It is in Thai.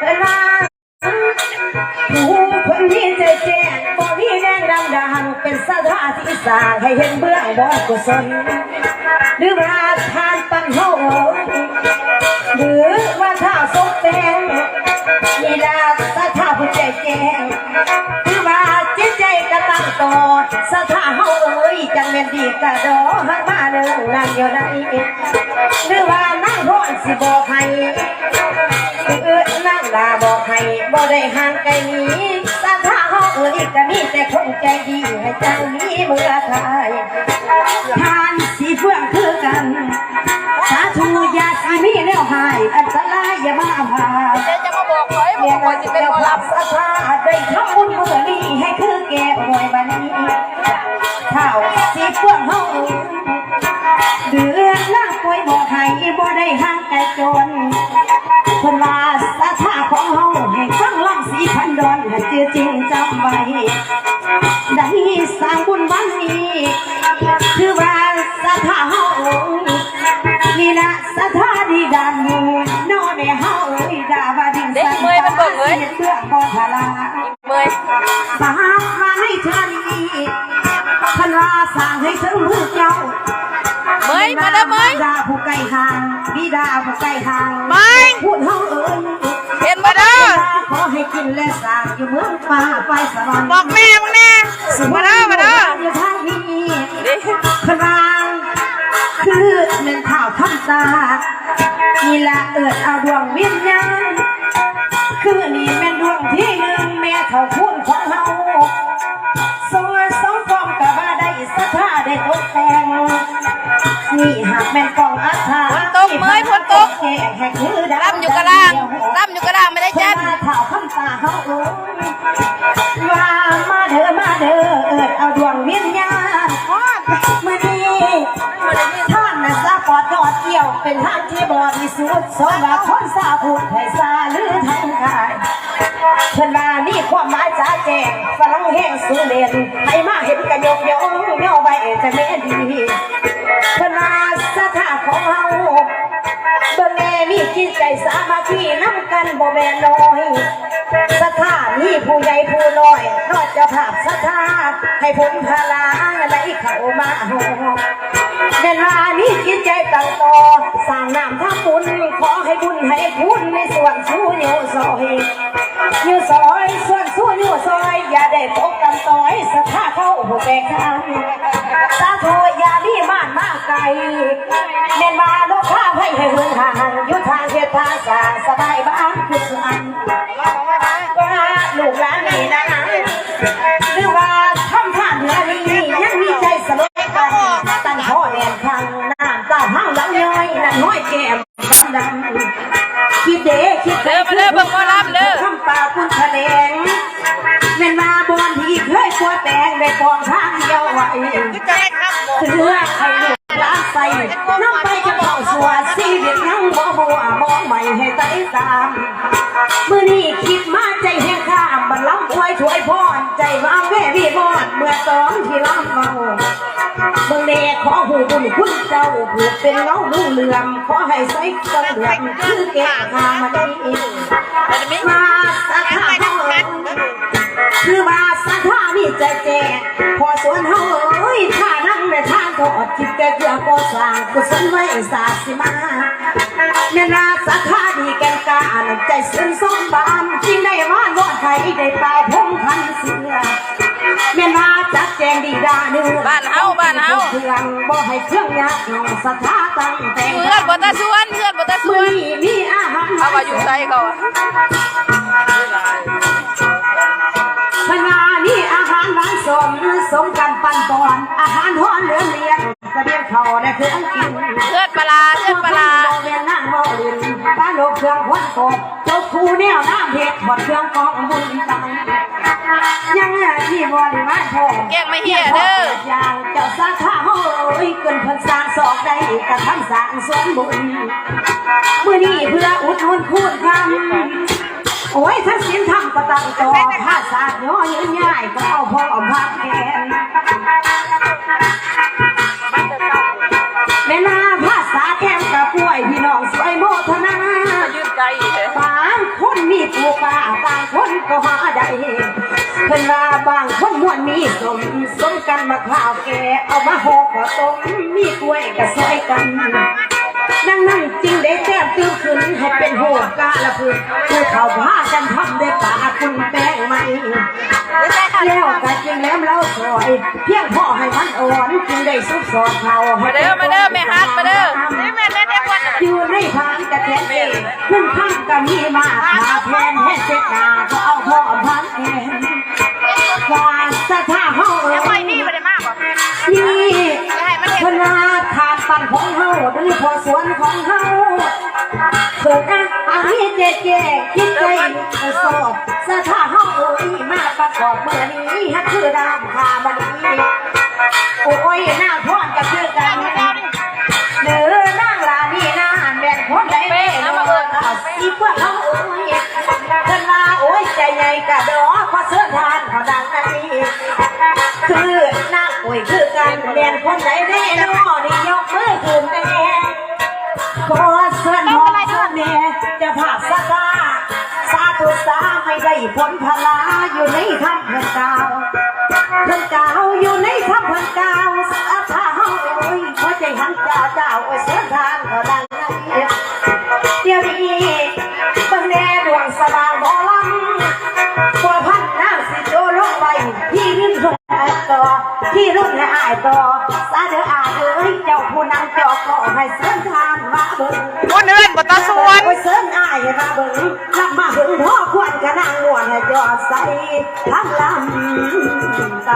เวลาผู้คนที่ใจแจ้งบ่มีแรงดังดังเป็นสถานที่สร้างให้เห็นเบื้องบ่กุศลหรือว่าทานปันโหหรือว่าถ้าสมเป็นนี่ลาสถาผู้ใจแจ้งหรือว่าจิตใจกระตั้งต่อสถาเฮาเอ้ยจังแม่นดีกระดอหักมาเดินนั่งอยู่ไหนหรือว่านั่งร้อนสิบอก บอกให้บ่ได้ห่างไกลนี้สาขาเฮาเอ้ยก็มีแต่คนใจดีให้เจ้านี้เมื่อทายทานสีเฟื่องคือกัน สาธุอยาสีมีแนวหาย อันตรายอย่ามาพาเดี๋ยวจะมาบอกไว้บเมีอยกกัว่านจะเป็นเจ้าหมอภาลพสาธาได้ทำำเมยสามาให้เธอนี้คันว่าสร้างให้ถึงมือเจ้าเมยมาเด้อเมยบิดาผู้ไกลห่างบิดาผู้ไกลห่างเมยพูดเฮาเอ้ยเห็นมาเด้อขอให้กินและสร้างอยู่เมืองฟ้าไฟสวรรค์บอกแม่มึงแน่มาเด้อมาเด้ออยู่ทางนี้ดิพรางคือเล่นข่าวทำตานี่ละเอิดเอาดวงวิ นตกเมยฝนตกแก่แห่คือดาวล่ำอยู่กระล่างล่ำอยู่กระล่างไม่ได้เจ้าจันข่าวคำตาเขาเอ้ยว่ามาเด้อมาเด้อเอิดเอาดวงวิญญาณมื่อนี้ท่านน่ะสะปอดยอดเกี่ยวเป็นท่านที่บริสุทธิ์สมว่าคนสาพูดให้ซาหรือทางกายเพิ่นว่านี่ความหมายจ้าแจ้งฝรั่งแห้งสูเรียนให้มาเห็นกันยกยองย่อไว้จะแม่ดีเพิ่นว่าสถาของเฮาเบิ่งแน่ มีจิตใจสามัคคีน้ำกันบ่แม่น้อย สถานีผู้ใหญ่ผู้น้อยนอดจ้าภาพสถาให้ผลพลาไหลเข้ามาหอแม่นว่ามีจิตใจตั้งต่อสร้างน้ำทำบุญขอให้บุญให้คุณในส่วนสู้โยซอยโยซอยส่วนสู้โยซอย อย่าได้ตกกันต่อย เข้าผู้แบกงสาโทอย่าดีมากมากไกลแม่นว่าโลกข้าให้ให้เหินห่างอยู่ทางเทียทางสาสบายบ้านคือสันว่าลูกหลานนี่นะหรือว่าทำท่านเหนือนี้ยังมีใจสลดกันตั้งพ่อแอนทางน้ำตาห้างหลังย้อยน้อยแก้มดำคิดเด้คิดเด้อมาเด้อเบิ่งหมอลำเด้อคำปาคุณแถลง แม่นมาบอนที่เคยกลัวแตงได้ปองทางเดียวไว้เพื่อให้ลูกหลานใส่น้ำไปจะบอกสวดชีวิตยังบ่หัวมองใหม่ให้ใจตามมื่อนี้คิดมาใจแห้งข้ามบันล้ำควยช่วยพรใจว่าแม่พี่บอนเมื่อตอนที่ล้ำเมาเมื่อเน่ขอหูบุญคุณเจ้าผูกเป็นเงาลุ่งเหลื่อมขอให้ใส่กำเหลื่อมคือเก็บทางมาได้มาสักขาเคือมาสักขามีใจแก่พอสวนเฮาเอ้ยท่านั่งในทางทอดจิตแก่เกือก่อสร้างกุศลไว้สาสิมาแม่นาสักขาดีแก่นกาอันใจซึ้งสมบานจริงได้วานวอนไทยได้เป่าพงพันเสือแม่นาจัดแจงดีดาเนื้อบ้านเฮาบ้านเฮาเครื่องบ่ให้เครื่องยากน้องสัทธาตั้งแต่งเพื่อนบ่ตาสวนเพื่อนบ่ตาสมืวอนนี้มีอาหารเอาว่าอยู่ใจเขาาหารหวานสมสมกันปันปอนอาหารหอนเหลือเลียงกระเดียงเขาได้เครื่องกินเพื่อนปลาเพื่อนปลาเวียนนั่งเมาลินบ้านโลกเครื่องควันกบเจ้าคูแนวน้ำเห็ดหอดเครื่องกองบุญตังยังไงที่บริวารพงแกงไม่เหี้ยเด้ออย่างเจ้าสาขาเฮาเอ้ยเกินเพิ่นสร้างศอกได้กระทำสร้างสวนบุญเมื้อนี้เพื่ออุดหนุนคูณคำโอ้ยถ้าสินท ตั้งจอถ้าสาดย่อยืนง่ายก็เอาพอเอาพักแทนแม่นาภาษาแทนกับป่วยพี่น้องสวยโมทนายืดใจบางคนมีผู้ป่าบางคนก็หาได้เพิ่นว่าบางคนมวนมีสมสมกันมาข้าวแกเอามาห่อข้าต้มมีกล้วยก็ซอยกัน นั่งนั่งจริงได้แต้มตื้อขึ้นให้เป็นหัวกาละพื้นผู้เขาพากันทำได้ป่าคุณแป้งไหมแล้วก็จริงแล้วเราสอย เพียงพอให้มันอ่อนจึงได้ซุกสอดเขาให้มาเด้อมาเด้อแม่ฮักมาเด้อนี่แม่แม่แม่วันอยู่ในทางกระเทนเองขึ้นข้างก็มีมากมาแทนให้เสร็จนาก็เอาพ่อพันแอน พอสวนของเฮาเกิดนะอามีเจ๊เจ๊คิดใจสอบสะท่าเฮาเอ้ยมาประกอบเมื่อนี้ฮักคือดามคาบันนี้โอ้ยหน้าพอดกับคือกันเด้อนางลานี่นาแม่นคนใดเด้อมาเอิ้นเอาสิพวกเฮาเอ้ยเพิ่นว่าโอ้ยใจใหญ่กะดอพอเสื้อทานเขาดังนั้นนี้คือนางป่วยคือกันเรียนคนไหนได้อนี่ยกมือขึ้นแม่ ขอเชิญพ่อเชิญแม่จะผ่าสตาสาธุสาไม่ได้ผลพลาอยู่ในคำเพื่อนเก่าเพื่อนเก่าอยู่ในคำเพื่อนเก่าสาธาเฮาโอ้ยหัวใจหันเจ้าเจ้าโอ้ยเสียงทานก็ดังนั้นเดี๋ยวนี้ รุ่นให้อายต่อสาเด้ออาเอ้ยเจ้าผู้นำจอกก็ให้เสินทางมาเบิ่งวันเดือนบตาสวนโอ้ยเสินอายมาเบิ่งรับมาเบิ่งพ่อควรกะนางม่วนให้จอดใส่ทั้งลำใจ